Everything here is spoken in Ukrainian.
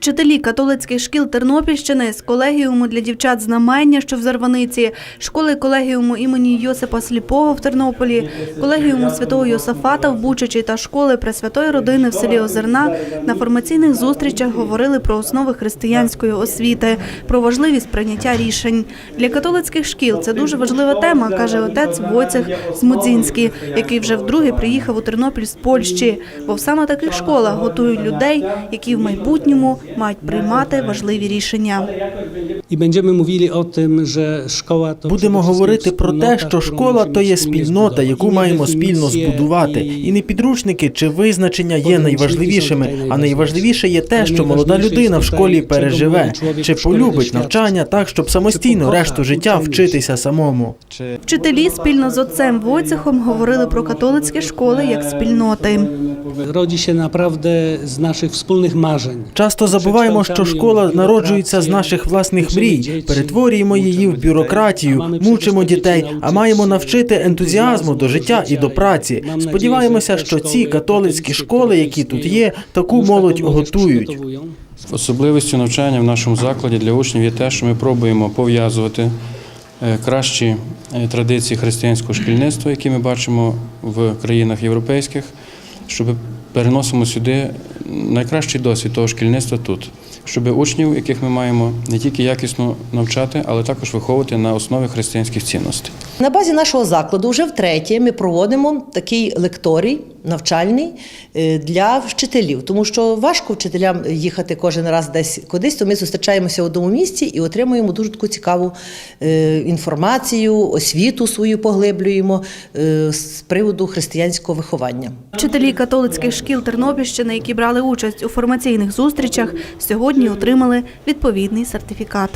Вчителі католицьких шкіл Тернопільщини з колегіуму для дівчат знамення, що в Зарваниці, школи колегіуму імені Йосипа Сліпого в Тернополі, колегіуму святого Йосафата в Бучачі та школи Пресвятої родини в селі Озерна на формаційних зустрічах говорили про основи християнської освіти, про важливість прийняття рішень. Для католицьких шкіл це дуже важлива тема, каже отець Войцех Смудзінський, який вже вдруге приїхав у Тернопіль з Польщі, бо в саме таких школах готують людей, які в майбутньому мають приймати важливі рішення. To Будемо говорити про те, що школа то є спільнота, яку маємо спільно збудувати. І не підручники чи визначення є найважливішими, а найважливіше є те, що молода людина в школі переживе, чи полюбить навчання так, щоб самостійно решту життя вчитися самому. Вчителі спільно з отцем Войцехом говорили про католицькі школи як спільноти. Rodzi się naprawdę z naszych wspólnych marzeń. Часто забуваємо, що школа народжується з наших власних мрій, перетворюємо її в бюрократію, мучимо дітей, а маємо навчити ентузіазму до життя і до праці. Сподіваємося, що ці католицькі школи, які тут є, таку молодь готують. Особливістю навчання в нашому закладі для учнів є те, що ми пробуємо пов'язувати е, кращі е, традиції християнського шкільництва, які ми бачимо в країнах європейських, щоб переносимо сюди найкращий досвід того шкільництва тут, щоб учнів, яких ми маємо не тільки якісно навчати, але також виховувати на основі християнських цінностей. На базі нашого закладу вже втретє ми проводимо такий лекторій навчальний е, для вчителів, тому що важко вчителям їхати кожен раз десь кудись, то ми зустрічаємося в одному місці і отримуємо дуже таку цікаву е, інформацію, освіту свою поглиблюємо е, з приводу християнського виховання. Вчителі католицьких шкіл Тернопільщини, які брали участь у формаційних зустрічах, сьогодні отримали відповідний сертифікат.